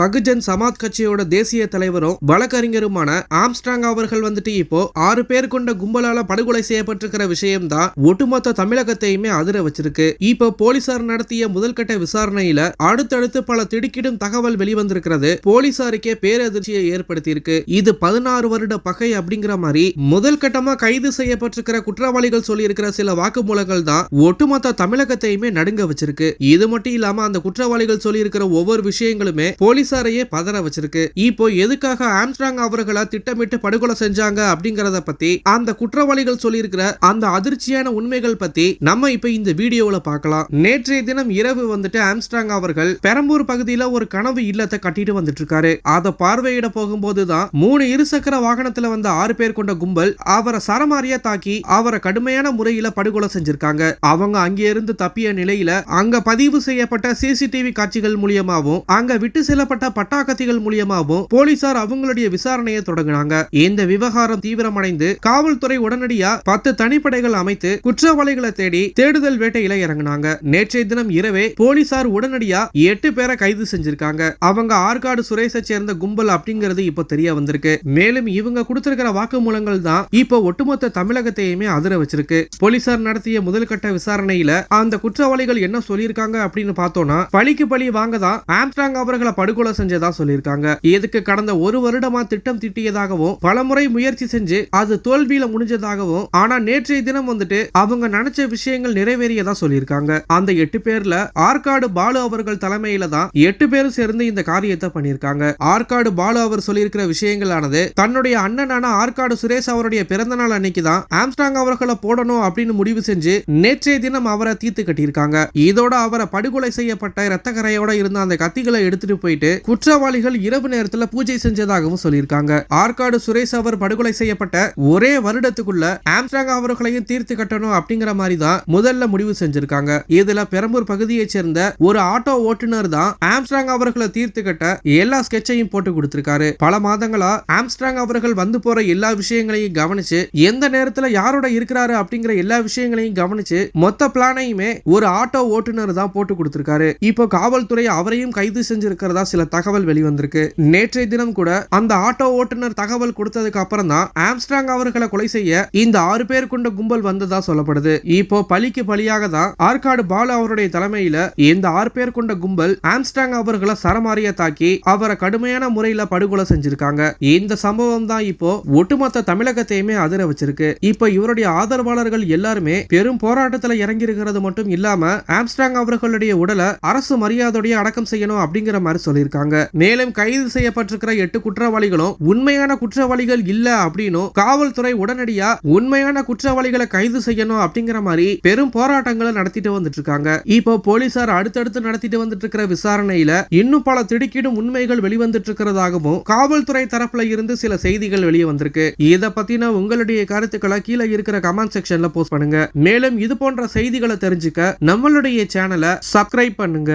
பகுஜன் சமாஜ் கட்சியோட தேசிய தலைவரும் வழக்கறிஞருமான ஆம்ஸ்டாங் அவர்கள் வந்துட்டு இப்போ ஆறு பேர் கொண்ட கும்பலால படுகொலை செய்யப்பட்டிருக்கிற விஷயம்தான் ஒட்டுமொத்த தமிழகத்தையுமே அதிர வச்சிருக்கு. இப்போ போலீசார் நடத்திய முதல்கட்ட விசாரணையில அடுத்தடுத்து பல திடுக்கிடும் தகவல் வெளிவந்திருக்கிறது. போலீசாருக்கே பேரதிர்ச்சியை ஏற்படுத்தியிருக்கு. இது பதினாறு வருட பகை அப்படிங்கிற மாதிரி முதல் கட்டமா கைது செய்யப்பட்டிருக்கிற குற்றவாளிகள் சொல்லியிருக்கிற சில வாக்குமூலங்கள் தான் ஒட்டுமொத்த தமிழகத்தையுமே நடுங்க வச்சிருக்கு. இது மட்டும் இல்லாம அந்த குற்றவாளிகள் சொல்லியிருக்கிற ஒவ்வொரு விஷயங்களுமே போலீஸ் போலீசாரையே பதற வச்சிருக்கு. இப்போ எதுக்காக ஆம்ஸ்ட்ராங் அவர்களை திட்டமிட்டு படுகொலை செஞ்சாங்க அப்படிங்கறத பத்தி அந்த குற்றவாளிகள் சொல்லியிருக்கிற அந்த அதிர்ச்சியான உண்மைகள் பத்தி நம்ம இப்ப இந்த வீடியோல பார்க்கலாம். நேற்றைய தினம் இரவு வந்துட்டு ஆம்ஸ்ட்ராங் அவர்கள் பெரம்பூர் பகுதியில ஒரு கனவு இல்லத்தை கட்டிட்டு வந்துட்டு இருக்காரு அதை பார்வையிட போகும்போதுதான் மூணு இருசக்கர வாகனத்துல வந்த ஆறு பேர் கொண்ட கும்பல் அவரை சரமாரியா தாக்கி அவரை கடுமையான முறையில படுகொலை செஞ்சிருக்காங்க. அவங்க அங்கே இருந்து தப்பிய நிலையில அங்க பதிவு செய்யப்பட்ட சிசிடிவி காட்சிகள் மூலியமாவும் அங்க விட்டு செல்லப்பட்ட பட்டாக்கத்திகள் மூலியமாவும் போலீசார் அவங்களுடைய விசாரணையை தொடங்கினாங்க. இந்த விவகாரம் தீவிரமடைந்து காவல்துறை உடனடியா பத்து தனிப்படைகள் அமைத்து குற்றவாளிகளை தேடி தேடுதல் வேட்டையில இறங்குனாங்க. நேற்றைய தினம் இரவே போலீசார் உடனடியா எட்டு பேரை கைது செஞ்சிருக்காங்க. அவங்க ஆற்காடு சுரேஷை சேர்ந்த கும்பல் அப்படிங்கிறது இப்ப தெரிய வந்திருக்கு. மேலும் இவங்க கொடுத்திருக்கிற வாக்குமூலங்கள் தான் இப்போ ஒட்டுமொத்த தமிழகத்தையுமே அதிர வச்சிருக்கு. போலீசார் நடத்திய முதல்கட்ட விசாரணையில அந்த குற்றவாளிகள் என்ன சொல்லியிருக்காங்க அப்படின்னு பார்த்தோம்னா பழிக்கு பழி வாங்க தான் அவர்களை படுகொலை செஞ்சதா சொல்லியிருக்காங்க. இதுக்கு கடந்த ஒரு வருடமா திட்டம் திட்டியதாகவும் பலமுறை முயற்சி செஞ்சு அது தோல்வியில முடிஞ்சதாகவும் ஆனா நேற்றைய தினம் வந்துட்டு அவங்க நினைச்ச விஷயங்கள் நிறைவேறியதா சொல்லியிருக்காங்க. அந்த எட்டு பேர்ல ஆற்காடு பாலு அவர்கள் தலைமையில தான் எட்டு பேரும் சேர்ந்து இந்த காரியத்தை பண்ணியிருக்காங்க. ஆற்காடு பாலு அவர் சொல்லியிருக்கிற விஷயங்களானது தன்னுடைய அண்ணனான ஆற்காடு சுரேஷ் அவருடைய பிறந்த நாள் அன்னைக்கு தான் அவர்களை போடணும் அப்படின்னு முடிவு செஞ்சு நேற்றைய தினம் அவரை தீர்த்து கட்டியிருக்காங்க. இதோட அவரை படுகொலை செய்யப்பட்ட இரத்த கரையோட இருந்த அந்த கத்திகளை எடுத்துட்டு போயிட்டு குற்றவாளிகள் இரவு நேரத்துல பூஜை செஞ்சதாகவும் சொல்லியிருக்காங்க. ஆற்காடு சுரேஷ் அவர் படுகொலை செய்யப்பட்ட ஒரே வருடத்துக்குள்ள ஆம்ஸ்டாங் அவர்களையும் தீர்த்து கட்டணும் அப்படிங்கிற மாதிரி தான் முதல்ல முடிவு செஞ்சிருக்காங்க. இதுல பெரம்பூர் பகுதியைச் சேர்ந்த ஒரு ஆட்டோ ஓட்டுநர் தான் ஆம்ஸ்டாங் அவர்களை தீர்த்து கட்ட எல்லா ஸ்கெட்சையும் போட்டு கொடுத்திருக்காரு. பல மாதங்களா ஆம்ஸ்டாங் அவர்கள் வந்து போற எல்லா விஷயங்களையும் கவனிச்சு எந்த நேரத்துல யாரோட இருக்கிறாரு அப்படிங்கிற எல்லா விஷயங்களையும் கவனிச்சு மொத்த பிளானையுமே ஒரு ஆட்டோ ஓட்டுநர் தான் போட்டு கொடுத்திருக்காரு. இப்போ காவல்துறை அவரையும் கைது செஞ்சிருக்கிறதா சில தகவல் வெளிவந்திருக்கு. நேற்றைய தினம் கூட அந்த ஆட்டோ ஓட்டுநர் தகவல் கொடுத்ததுக்கு அப்புறம் தான் ஆம்ஸ்டாங் அவர்களை கொலை செய்ய இந்த ஆறு பேர் கொண்ட கும்பல் வந்ததா சொல்லப்படுது. இப்போ பலிக்கு பலியாக தான் ஆற்காடு பாலு அவருடைய தலைமையில இந்த ஆறு பேர் கொண்ட கும்பல் ஆம்ஸ்டாங் அவர்களை சரமாரியா தாக்கி அவரை கடுமையான முறையில படுகொலை செஞ்சிருக்காங்க. இந்த சம்பவம் தான் இப்போ ஒட்டுமொத்த தமிழகத்தையுமே அதிர வச்சிருக்கு. இப்போ இவருடைய ஆதரவாளர்கள் எல்லாருமே பெரும் போராட்டத்துல இறங்கி இருக்கிறது மட்டும் இல்லாம ஆம்ஸ்டாங் அவர்களுடைய உடலை அரசு மரியாதையோடய அடக்கம் செய்யணும் அப்படிங்கிற மாதிரி சொல்லியிருக்காங்க மேலும் கைது செய்யப்பட்டிருக்கிற எட்டு குற்றவாளிகளும் உண்மையான குற்றவாளிகள் இல்ல அப்படின்னும் காவல்துறை உடனடியா உண்மையான குற்றவாளிகளை கைது செய்யணும் அப்படிங்கிற மாதிரி பெரும் போராட்டங்களை நடத்திட்டு வந்துட்டு இருக்காங்க இப்போ போலீசார் அடுத்தடுத்து நடத்திட்டு வந்துட்டு இருக்கிற விசாரணையில இன்னும் பல திடுக்கிடும் உண்மைகள் வெளிவந்துட்டு இருக்கிறதாகவும் காவல்துறை தரப்புல இருந்து சில செய்திகள் வெளியே வந்திருக்கு. இதை பத்தின உங்களுடைய கருத்துக்களை கீழே இருக்கிற கமெண்ட் செக்ஷன்ல போஸ்ட் பண்ணுங்க. மேலும் இது போன்ற செய்திகளை தெரிஞ்சுக்க நம்மளுடைய சேனலை சப்ஸ்கிரைப் பண்ணுங்க.